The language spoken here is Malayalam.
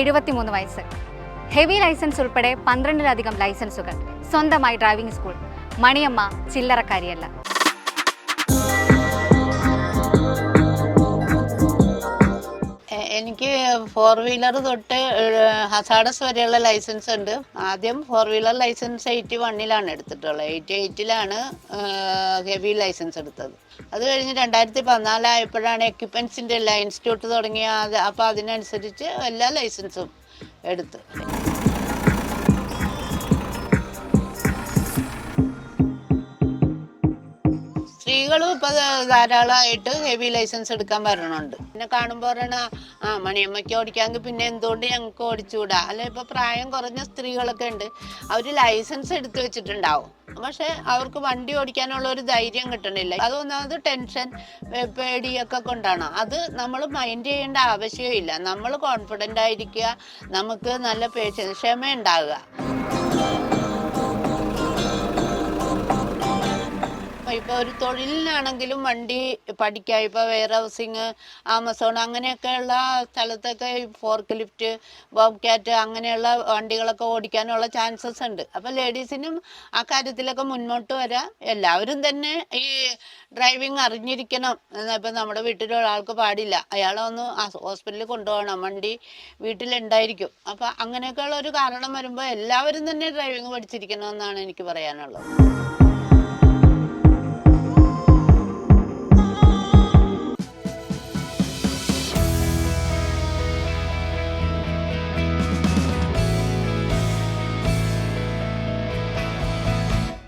എഴുപത്തിമൂന്ന് വയസ്സ്. ഹെവി ലൈസൻസ് ഉൾപ്പെടെ പന്ത്രണ്ടിലധികം ലൈസൻസുകൾ സ്വന്തമായി ഡ്രൈവിംഗ് സ്കൂൾ മണിയമ്മ ചില്ലറക്കാരിയല്ല. എനിക്ക് ഫോർ വീലർ തൊട്ട് ഹസാഡസ് വരെയുള്ള ലൈസൻസ് ഉണ്ട്. ആദ്യം ഫോർ വീലർ ലൈസൻസ് എയ്റ്റി വണ്ണിലാണ് എടുത്തിട്ടുള്ളത്. എയ്റ്റി എയ്റ്റിലാണ് ഹെവി ലൈസൻസ് എടുത്തത്. അത് കഴിഞ്ഞ് രണ്ടായിരത്തി പതിനാലായപ്പോഴാണ് എക്യുപ്മെൻസിന്റെ എല്ലാ ഇൻസ്റ്റിറ്റ്യൂട്ട് തുടങ്ങിയ അപ്പോൾ അതിനനുസരിച്ച് എല്ലാ ലൈസൻസും എടുത്ത്. സ്ത്രീകളും ഇപ്പൊ ധാരാളമായിട്ട് ഹെവി ലൈസൻസ് എടുക്കാൻ വരണുണ്ട് പിന്നെ കാണുമ്പോൾ പറയണ ആ മണിയമ്മയ്ക്ക് ഓടിക്കാമെങ്കിൽ പിന്നെ എന്തുകൊണ്ട് ഞങ്ങൾക്ക് ഓടിച്ചുകൂടാ? അല്ലെ ഇപ്പൊ പ്രായം കുറഞ്ഞ സ്ത്രീകളൊക്കെ ഉണ്ട്. അവർ ലൈസൻസ് എടുത്തു വെച്ചിട്ടുണ്ടാവും. പക്ഷെ അവർക്ക് വണ്ടി ഓടിക്കാനുള്ള ഒരു ധൈര്യം കിട്ടണില്ല. അതൊന്നാമത് ടെൻഷൻ പേടിയൊക്കെ കൊണ്ടാണ്. അത് നമ്മൾ മൈൻഡ് ചെയ്യേണ്ട ആവശ്യമില്ല. നമ്മൾ കോൺഫിഡന്റ് ആയിരിക്കുക. നമുക്ക് നല്ല പേഷ്യൻസ് ക്ഷമ ഉണ്ടാകുക ഇപ്പൊ ഒരു തൊഴിലിനാണെങ്കിലും വണ്ടി പഠിക്കാം ഇപ്പൊ വെയർ ഹൗസിങ് ആമസോൺ അങ്ങനെയൊക്കെയുള്ള സ്ഥലത്തൊക്കെ ഫോർക്ക് ലിഫ്റ്റ് ബോബ് ക്യാറ്റ് അങ്ങനെയുള്ള വണ്ടികളൊക്കെ ഓടിക്കാനുള്ള ചാൻസസ് ഉണ്ട്. അപ്പൊ ലേഡീസിനും ആ കാര്യത്തിലൊക്കെ മുന്നോട്ട് വരാം. എല്ലാവരും തന്നെ ഈ ഡ്രൈവിംഗ് അറിഞ്ഞിരിക്കണം. ഇപ്പൊ നമ്മുടെ വീട്ടിലുള്ള ആൾക്ക് പാടില്ല. അയാളെ ഒന്ന് ഹോസ്പിറ്റലിൽ കൊണ്ടുപോകണം. വണ്ടി വീട്ടിലുണ്ടായിരിക്കും. അപ്പൊ അങ്ങനെയൊക്കെയുള്ള ഒരു കാരണം വരുമ്പോൾ എല്ലാവരും തന്നെ ഡ്രൈവിംഗ് പഠിച്ചിരിക്കണം എന്നാണ് എനിക്ക് പറയാനുള്ളത്.